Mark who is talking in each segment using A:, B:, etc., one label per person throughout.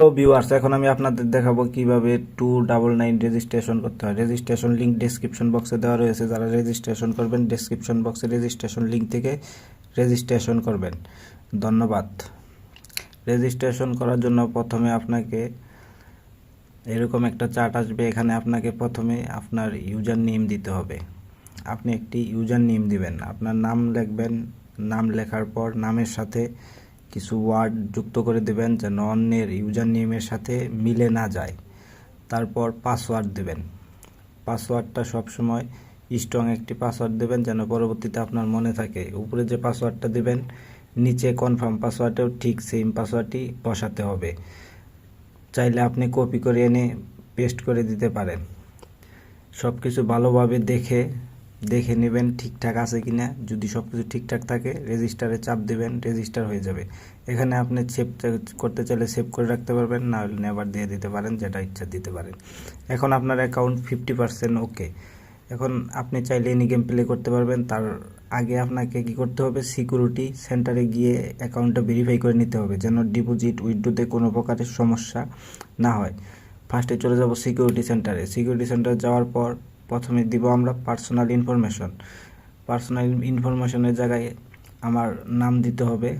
A: তো ভিউয়ার্স এখন আমি আপনাদের দেখাবো কীভাবে টু ডাবল নাইন রেজিস্ট্রেশন করতে হয়। রেজিস্ট্রেশন লিঙ্ক ডেসক্রিপশন বক্সে দেওয়া রয়েছে। যারা রেজিস্ট্রেশন করবেন ডেসক্রিপশন বক্সে রেজিস্ট্রেশন লিঙ্ক থেকে রেজিস্ট্রেশন করবেন। ধন্যবাদ। রেজিস্ট্রেশন করার জন্য প্রথমে আপনাকে এরকম একটা চার্ট আসবে। এখানে আপনাকে প্রথমে আপনার ইউজার নেম দিতে হবে। আপনি একটি ইউজার নেম দিবেন। আপনার নাম লিখবেন। নাম লেখার পর নামের সাথে কিছু ওয়ার্ড যুক্ত করে দেবেন যেন অন্যের ইউজার নেমের সাথে মিলে না যায়। তারপর পাসওয়ার্ড দেবেন। পাসওয়ার্ডটা সবসময় স্ট্রং একটি পাসওয়ার্ড দেবেন যেন পরবর্তীতে আপনার মনে থাকে। উপরে যে পাসওয়ার্ডটা দেবেন, নিচে কনফার্ম পাসওয়ার্ডেও ঠিক সেম পাসওয়ার্ডটি বসাতে হবে। চাইলে আপনি কপি করে এনে পেস্ট করে দিতে পারেন। সব কিছু ভালোভাবে দেখে দেখে নেবেন ঠিকঠাক আছে কি না যদি সব কিছু ঠিকঠাক থাকে রেজিস্টারে চাপ দেবেন রেজিস্টার হয়ে যাবে। এখানে আপনি সেভ করতে চাইলে সেভ করে রাখতে পারবেন না হলে নেবার দিয়ে দিতে পারেন, যেটা ইচ্ছা দিতে পারেন। এখন আপনার অ্যাকাউন্ট ফিফটি পার্সেন্ট ওকে এখন আপনি চাইলে এনি গেম প্লে করতে পারবেন। তার আগে আপনাকে কি করতে হবে? সিকিউরিটি সেন্টারে গিয়ে অ্যাকাউন্টটা ভেরিফাই করে নিতে হবে, যেন ডিপোজিট উইথড্রোতে কোনো প্রকারের সমস্যা না হয়। ফার্স্টে চলে যাব সিকিউরিটি সেন্টারে সিকিউরিটি সেন্টারে যাওয়ার পর প্রথমে দিব আমরা পার্সোনাল ইনফরমেশন পার্সোনাল ইনফরমেশনের জায়গায় আমার নাম দিতে হবে।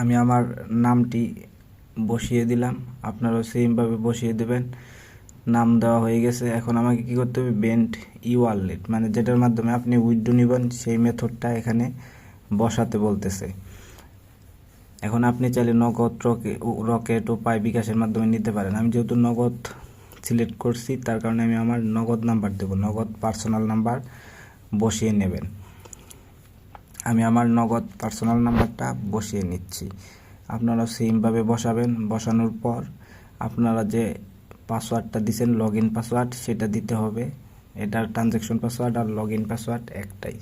A: আমি আমার নামটি বসিয়ে দিলাম। আপনারাও সেমভাবে বসিয়ে দেবেন। নাম দেওয়া হয়ে গেছে। এখন আমাকে কি করতে হবে? বেন্ট ই ওয়ালেট মানে যেটার মাধ্যমে আপনি উইথড্রো নেবেন, সেই মেথডটা এখানে বসাতে বলতেছে। এখন আপনি চাইলে নগদ রকে রকেট ও পাই বিকাশের মাধ্যমে নিতে পারেন। আমি যেহেতু নগদ সিলেক্ট করছি, তার কারণে আমি আমার নগদ নাম্বার দেব। নগদ পার্সোনাল নাম্বার বসিয়ে নেবেন। আমি আমার নগদ পার্সোনাল নাম্বারটা বসিয়ে নিচ্ছি। আপনারা সেমভাবে বসাবেন। বসানোর পর আপনারা যে পাসওয়ার্ডটা দিছেন লগ ইন পাসওয়ার্ড সেটা দিতে হবে। এটার ট্রানজ্যাকশন পাসওয়ার্ড আর লগ ইন পাসওয়ার্ড একটাই।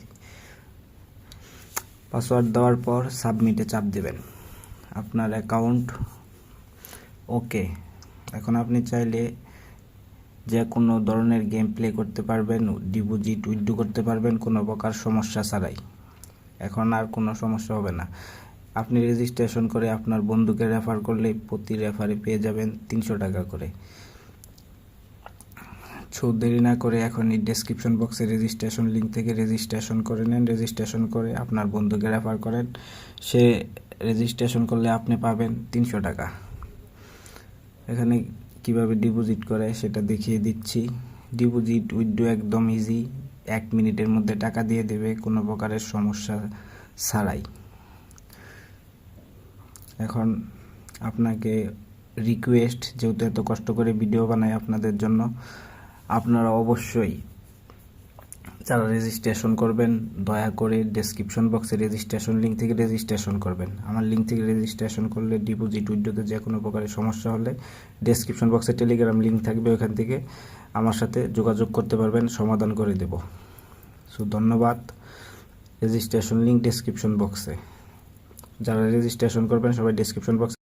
A: পাসওয়ার্ড দেওয়ার পর সাবমিটে চাপ দেবেন। আপনার অ্যাকাউন্ট ওকে এখন আপনি চাইলে যে কোনো ধরনের গেম প্লে করতে পারবেন ডিপোজিট উইথড্রো করতে পারবেন, কোনো প্রকার সমস্যা ছাড়াই। এখন আর কোনো সমস্যা হবে না। আপনি রেজিস্ট্রেশন করে আপনার বন্ধুকে রেফার করলে প্রতি রেফারে পেয়ে যাবেন তিনশো টাকা করে। সো দেরি না করে এখনই ডেসক্রিপশন বক্সে রেজিস্ট্রেশন লিঙ্ক থেকে রেজিস্ট্রেশন করে নেন। রেজিস্ট্রেশন করে আপনার বন্ধুকে রেফার করেন। সে রেজিস্ট্রেশন করলে আপনি পাবেন তিনশো টাকা। এখানে কীভাবে ডিপোজিট করে সেটা দেখিয়ে দিচ্ছি। ডিপোজিট উইথড্রো একদম ইজি এক মিনিটের মধ্যে টাকা দিয়ে দেবে, কোনো প্রকারের সমস্যা ছাড়াই। এখন আপনাকে রিকোয়েস্ট যেহেতু এত কষ্ট করে ভিডিও বানাই আপনাদের জন্য, আপনারা অবশ্যই যারা রেজিস্ট্রেশন করবেন, দয়া করে ডেসক্রিপশন বক্সে রেজিস্ট্রেশন লিঙ্ক থেকে রেজিস্ট্রেশন করবেন। আমার লিঙ্ক থেকে রেজিস্ট্রেশন করলে ডিপোজিট উইড্রোতে যে কোনো প্রকারের সমস্যা হলে ডেসক্রিপশন বক্সে টেলিগ্রাম লিঙ্ক থাকবে ওখান থেকে। আমার সাথে যোগাযোগ করতে পারবেন, সমাধান করে দেব। সো ধন্যবাদ। রেজিস্ট্রেশন লিঙ্ক ডেসক্রিপশন বক্সে যারা রেজিস্ট্রেশন করবেন, সবাই ডেসক্রিপশন বক্সে